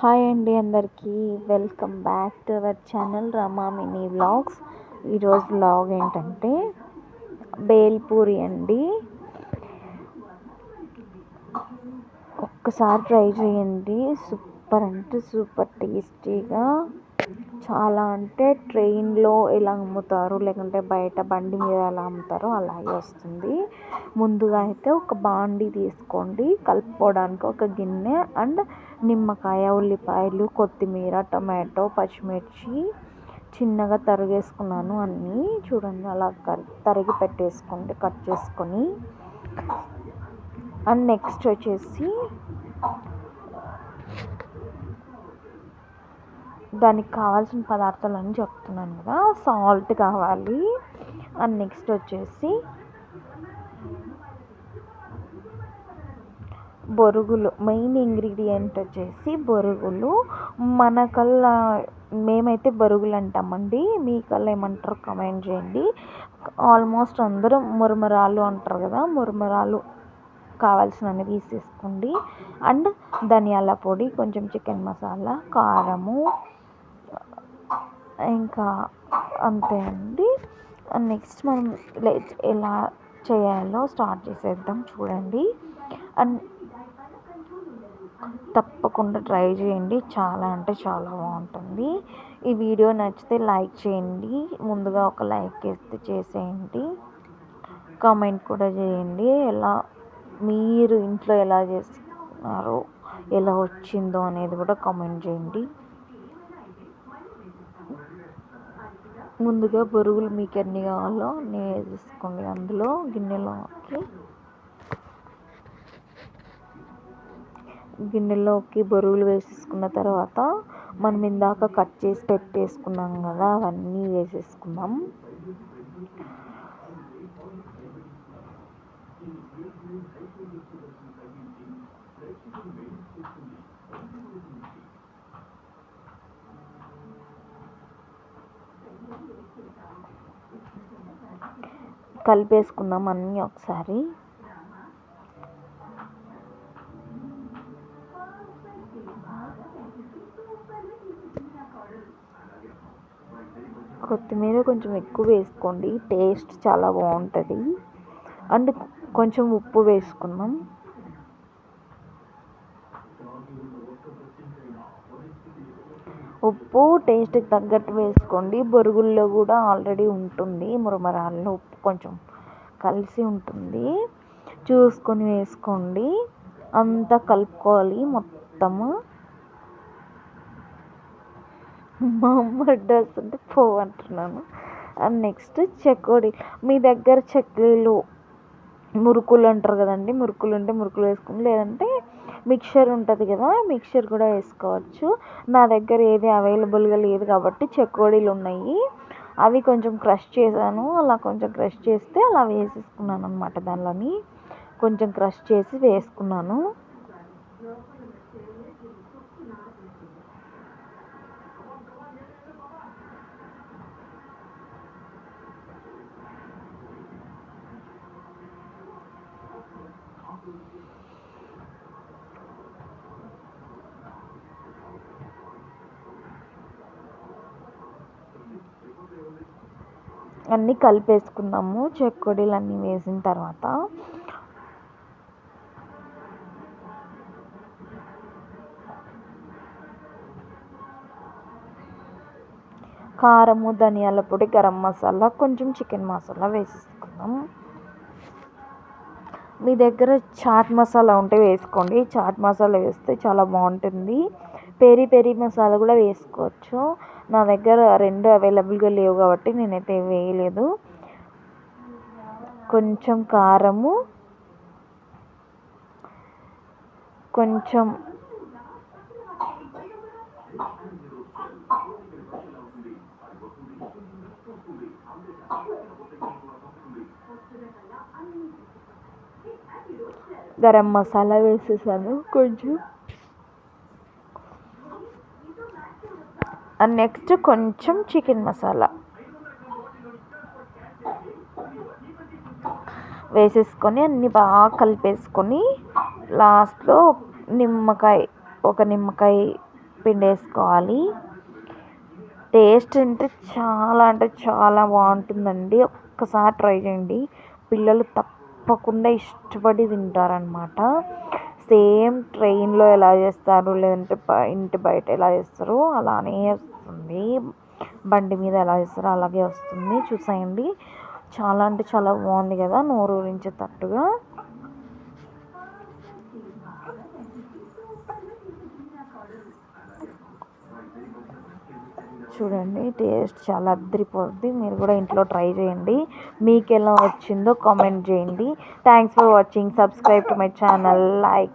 Hi అండి అందరికీ. Welcome back to our channel Rama mini vlogs. ఈరోజు వ్లాగ్ ఏంటంటే బేల్పూరి అండి. ఒక్కసారి ట్రై చేయండి. సూపర్ అంటే సూపర్ టేస్టీగా. చాలా అంటే ట్రైన్లో ఎలా అమ్ముతారు? లేకుంటే బయట బండి మీద ఎలా అమ్ముతారో అలాగే వస్తుంది. ముందుగా అయితే ఒక బాండి తీసుకోండి. కలుపుకోవడానికి ఒక గిన్నె అండ్ నిమ్మకాయ ఉల్లిపాయలు కొత్తిమీర టమాటో పచ్చిమిర్చి. చిన్నగా తరిగేసుకున్నాను అన్నీ. చూడండి అలా తరిగి పెట్టేసుకోండి కట్ చేసుకొని. అండ్ నెక్స్ట్ వచ్చేసి దానికి కావాల్సిన పదార్థాలు అని చెప్తున్నాను కదా సాల్ట్ కావాలి. అండ్ నెక్స్ట్ వచ్చేసి బొరుగులు మెయిన్ ఇంగ్రీడియంట్ వచ్చేసి బొరుగులు. మన కల్లా మేమైతే బొరుగులు అంటామండి. మీ కల్లా ఏమంటారు కమెంట్ చేయండి. ఆల్మోస్ట్ అందరూ మురమరాలు అంటారు కదా మురమరాలు కావాల్సినవి తీసేసుకోండి. అండ్ ధనియాల పొడి కొంచెం చికెన్ మసాలా కారము ఇంకా అంతే అండి. నెక్స్ట్ మనం ఎలా చేయాలో స్టార్ట్ చేసేద్దాం చూడండి. అండ్ తప్పకుండా ట్రై చేయండి. చాలా అంటే చాలా బాగుంటుంది. ఈ వీడియో నచ్చితే లైక్ చేయండి. ముందుగా ఒక లైక్ వేస్తే చేసేయండి. కామెంట్ కూడా చేయండి. ఎలా మీరు ఇంట్లో ఎలా చేస్తున్నారో ఎలా వచ్చిందో అనేది కూడా కామెంట్ చేయండి. ముందుగా బొరుగులు మీకు ఎన్ని కావాలో నేను వేసేసుకోండి అందులో గిన్నెలోకి గిన్నెలోకి బొరుగులు వేసేసుకున్న తర్వాత మనం ఇందాక కట్ చేసి పెట్టేసుకున్నాం కదా అవన్నీ వేసేసుకుందాం. కలిపేసుకున్నాం అన్నీ ఒకసారి. కొత్తిమీర కొంచెం ఎక్కువ వేసుకోండి టేస్ట్ చాలా బాగుంటుంది. అండ్ కొంచెం ఉప్పు వేసుకున్నాం ఉప్పు టేస్ట్కి తగ్గట్టు వేసుకోండి. బొరుగుల్లో కూడా ఆల్రెడీ ఉంటుంది. మురమరాల్లో ఉప్పు కొంచెం కలిసి ఉంటుంది. చూసుకొని వేసుకోండి. అంతా కలుపుకోవాలి మొత్తము. మా అమ్మ డ్రెస్ అంటే పో అంటున్నాను. నెక్స్ట్ చెకోడి. మీ దగ్గర చెక్కీలు మురుకులు అంటారు కదండి. మురుకులు ఉంటే మురుకులు వేసుకోండి లేదంటే మిక్చర్ ఉంటుంది కదా మిక్చర్ కూడా వేసుకోవచ్చు. నా దగ్గర ఏది అవైలబుల్గా లేదు కాబట్టి చెకోడీలు ఉన్నాయి. అవి కొంచెం క్రష్ చేశాను అలా కొంచెం క్రష్ చేస్తే అలా వేసేసుకున్నాను అనమాట దానిలోని. కొంచెం క్రష్ చేసి వేసుకున్నాను. అన్నీ కలిపేసుకుందాము చెక్కుడీలు అన్నీ వేసిన తర్వాత కారము ధనియాల పొడి గరం మసాలా కొంచెం చికెన్ మసాలా వేసేసుకుందాం మీ దగ్గర చాట్ మసాలా ఉంటే వేసుకోండి. చాట్ మసాలా వేస్తే చాలా బాగుంటుంది. పెరి పెరి మసాలా కూడా వేసుకోవచ్చు. నా దగ్గర రెండు అవైలబుల్గా లేవు కాబట్టి నేనైతే వేయలేదు. కొంచెం కారము కొంచెం గరం మసాలా వేసేసాను. కొంచెం అండ్ నెక్స్ట్ కొంచెం చికెన్ మసాలా వేసేసుకొని అన్నీ బాగా కలిపేసుకొని లాస్ట్లో నిమ్మకాయ ఒక నిమ్మకాయ పిండి వేసుకోవాలి టేస్ట్ అంటే చాలా అంటే చాలా బాగుంటుందండి. ఒక్కసారి ట్రై చేయండి. పిల్లలు తప్పకుండా ఇష్టపడి తింటారనమాట సేమ్ ట్రైన్లో ఎలా చేస్తారు? లేదంటే ఇంటి బయట ఎలా చేస్తారో? అలానే వస్తుంది. బండి మీద ఎలా చేస్తారో అలాగే వస్తుంది. చూసేయండి. చాలా అంటే చాలా బాగుంది కదా నోరు చూడండి టేస్ట్ చాలా అద్దరిపోద్ది. మీరు కూడా ఇంట్లో ట్రై చేయండి. మీకు ఎలా వచ్చిందో కామెంట్ చేయండి. Thanks for watching subscribe to my channel like